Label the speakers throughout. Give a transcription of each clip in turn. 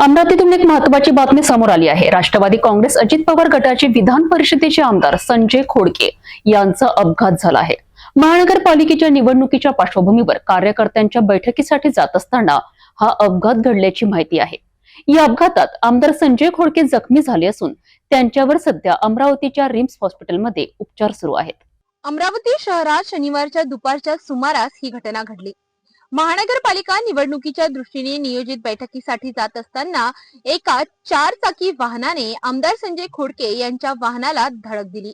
Speaker 1: अमरावतीतून एक महत्वाची बातमी समोर आली आहे. राष्ट्रवादी काँग्रेस अजित पवार गटाचे विधान परिषदेचे आमदार संजय खोडके यांचा अपघात झाला आहे. महानगरपालिकेच्या निवडणुकीच्या पार्श्वभूमीवर कार्यकर्त्यांच्या बैठकीसाठी जात असताना हा अपघात घडल्याची माहिती आहे. या अपघातात आमदार संजय खोडके जखमी झाले असून त्यांच्यावर सध्या अमरावतीच्या रिम्स हॉस्पिटलमध्ये उपचार सुरू आहेत.
Speaker 2: अमरावती शहरात शनिवारच्या दुपारच्या सुमारास ही घटना घडली. महानगरपालिका निवडणुकीच्या दृष्टीने नियोजित बैठकीसाठी जात असताना एका चार चाकी वाहनाने आमदार संजय खोडके यांच्या वाहनाला धडक दिली.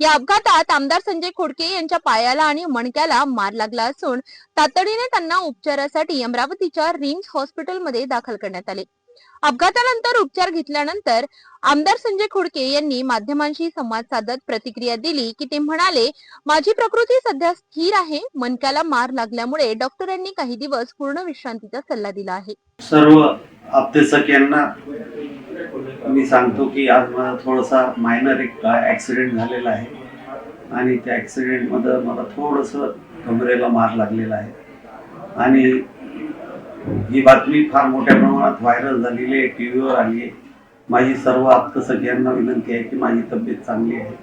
Speaker 2: या अपघातात आमदार संजय खोडके यांच्या पायाला आणि मणक्याला मार लागला असून तातडीने त्यांना उपचारासाठी अमरावतीच्या रिम्स हॉस्पिटलमध्ये दाखल करण्यात आले. अपघातानंतर उपचार घेतल्यानंतर आमदार संजय खोडके यांनी माध्यमांशी संवाद साधत प्रतिक्रिया दिली की ते म्हणाले माझी प्रकृती सध्या स्थिर आहे. मनक्याला मार लागल्यामुळे डॉक्टरांनी काही दिवस पूर्ण विश्रांतीचा सल्ला दिला आहे.
Speaker 3: सर्व अभ्यासक यांना मी सांगतो की आज मला थोडासा मायनर एक ॲक्सिडेंट झालेला आहे. आणि त्या ॲक्सिडेंटमध्ये मला थोडंसं कमरेला मार लागलेला आहे. आणि ही बातमी फार मोठ्या प्रमाणात व्हायरल झालेली आहे टी व्हीवर आली आहे. माझी सर्व आप्तसक सगळ्यांना विनंती आहे की माझी तब्येत चांगली आहे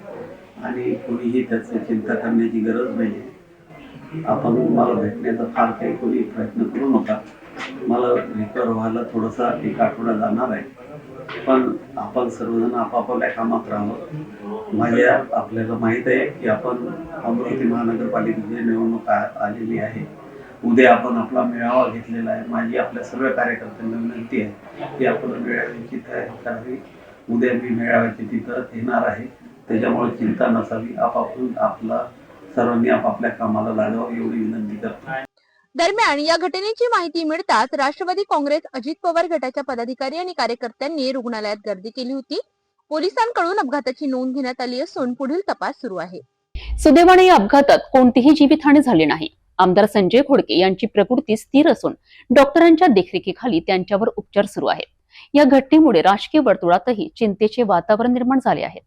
Speaker 3: आणि कोणीही त्याची चिंता करण्याची गरज नाही आहे. आपण मला भेटण्याचा फार काही कोणी प्रयत्न करू नका. मला रिकवर व्हायला थोडासा एक आठवडा जाणार आहे. पण आपण सर्वजण आपापल्या कामात राहावं. माझ्या आपल्याला माहीत आहे की आपण अमरावती महानगरपालिकेची निवडणूक आलेली आहे. उद्या आपण आपला मेळावा घेतलेला आहे. माझी आपल्या सर्व कार्यकर्त्यांना विनंती आहे की आपण मेळाव्याची तयारी करावी उद्या मी मेळाव्याची तिथं येणार आहे. त्याच्यामुळे चिंता नसावी आपापून आपला सर्वांनी आपापल्या कामाला लागावं एवढी विनंती करतो.
Speaker 2: दरम्यान या घटनेची माहिती मिळताच राष्ट्रवादी काँग्रेस अजित पवार गटाच्या पदाधिकारी आणि कार्यकर्त्यांनी रुग्णालयात गर्दी केली होती. पोलिसांकडून अपघाताची नोंद घेण्यात आली असून पुढील तपास सुरू आहे.
Speaker 1: सुदैवाने या अपघातात कोणतीही जीवितहानी झाली नाही. आमदार संजय खोडके यांची प्रकृती स्थिर असून डॉक्टरांच्या देखरेखीखाली त्यांच्यावर उपचार सुरू आहेत. या घटनेमुळे राजकीय वर्तुळातही चिंतेचे वातावरण निर्माण झाले आहे.